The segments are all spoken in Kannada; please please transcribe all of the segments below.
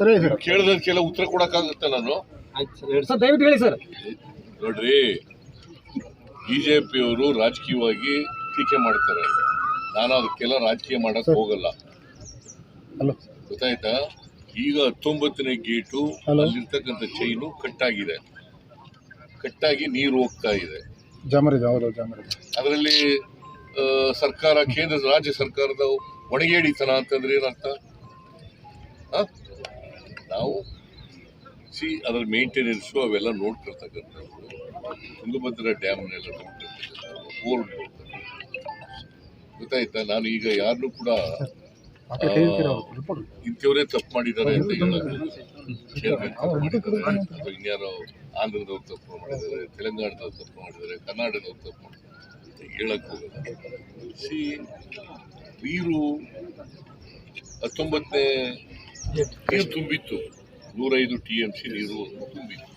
ಸರಿ. ಸರ್ ಕೇಳಿದಕ್ಕೆಲ್ಲ ಉತ್ತರ ಕೊಡಕ್ಕಾಗುತ್ತೆ ನಾನು. ಸರ್. ದಯವಿಟ್ಟು ಹೇಳಿ ಸರ್. ನೋಡ್ರಿ ಬಿಜೆಪಿಯವರು ರಾಜಕೀಯವಾಗಿ ಟೀಕೆ ಮಾಡ್ತಾರೆ. ನಾನು ಅದಕ್ಕೆಲ್ಲ ರಾಜಕೀಯ ಮಾಡಕ್ ಹೋಗಲ್ಲ. ಗೊತ್ತಾಯ್ತಾ? ಈಗ ಹತ್ತೊಂಬತ್ತನೇ ಗೇಟು. ಅಲ್ಲಿರ್ತಕ್ಕಂಥ ಚೈನು ಕಟ್ಟಾಗಿದೆ. ಕಟ್ಟಾಗಿ ನೀರು ಹೋಗ್ತಾ ಇದೆ. ಅದರಲ್ಲಿ ಸರ್ಕಾರ ಕೇಂದ್ರ ರಾಜ್ಯ ಸರ್ಕಾರದ ಒಣಗೇಡಿತನ ಅಂತಂದ್ರೆ ಏನರ್ಥ? ನಾವು ಸಿ ಅದರ ಮೇಂಟೆನೆನ್ಸು ಅವೆಲ್ಲ ನೋಡ್ಕೊಳ್ತಕ್ಕಂಥದ್ದು ತುಂಗಭದ್ರಾ ಡ್ಯಾಮ್ನೆಲ್ಲ ನೋಡ್ಕೊಳ್ತಕ್ಕಂಥದ್ದು ಬೋರ್ಡ್ ಗೊತ್ತಾಯ್ತಾ? ನಾನು ಈಗ ಯಾರನ್ನು ಕೂಡ ಇಂಥವರೇ ತಪ್ಪು ಮಾಡಿದ್ದಾರೆ ಅಂತ ಚೇರ್ಮನ್ ತಪ್ಪು ಮಾಡಿದ್ದಾರೆ ಅಥವಾ ಇನ್ಯಾರೋ ಆಂಧ್ರದವ್ರು ತಪ್ಪು ಮಾಡಿದ್ದಾರೆ ತೆಲಂಗಾಣದವ್ರು ತಪ್ಪು ಮಾಡಿದ್ದಾರೆ ಕರ್ನಾಟಕದವ್ರು ತಪ್ಪು ಮಾಡಿದ್ದಾರೆ ಹೇಳಕ್ ಹೋಗಲ್ಲ. ಸಿ ನೀರು ಹತ್ತೊಂಬತ್ತನೇ ನೀರು ತುಂಬಿತ್ತು? ನೂರೈದು ಟಿ ಎಂ ಸಿ ನೀರು ತುಂಬಿತ್ತು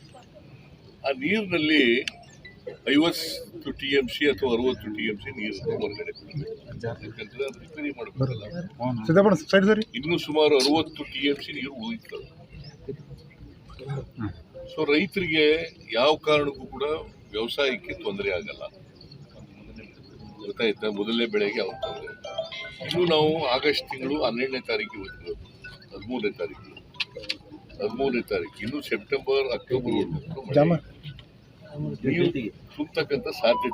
ಆ ನೀರಿನಲ್ಲಿ ಐವತ್ತು ಟಿ ಎಂ ಸಿ ಅಥವಾ ಅರವತ್ತು ಟಿ ಎಂ ಸಿ ನೀರು ಹೊರಗಡೆ ಬಿಡಬೇಕು ಯಾಕಂದ್ರೆ ಅದು ರಿಪೇರಿ ಮಾಡಬೇಕಲ್ಲ. ಇನ್ನೂ ಸುಮಾರು ಅರವತ್ತು ಟಿ ಎಂ ಸಿ ನೀರು ಉಳಿತದೆ ಸೊ ರೈತರಿಗೆ ಯಾವ ಕಾರಣಕ್ಕೂ ಕೂಡ ವ್ಯವಸಾಯಕ್ಕೆ ತೊಂದರೆ ಆಗಲ್ಲ. ಗೊತ್ತಾಯ್ತಾ? ಮೊದಲನೇ ಬೆಳೆಗೆ ಅವ್ರು ತೊಂದರೆ. ಇನ್ನು ನಾವು ಆಗಸ್ಟ್ ತಿಂಗಳು ಹನ್ನೆರಡನೇ ತಾರೀಕಿಗೆ ಹೋಗ್ತೀವಿ ಹದಿಮೂರನೇ ತಾರೀಕು ಹದಿಮೂರನೇ ತಾರೀಕು. ಇನ್ನು ಸೆಪ್ಟೆಂಬರ್ ಅಕ್ಟೋಬರ್ ನೀರು ತುಂಬತಕ್ಕಂಥ ಸಾಧ್ಯತೆ.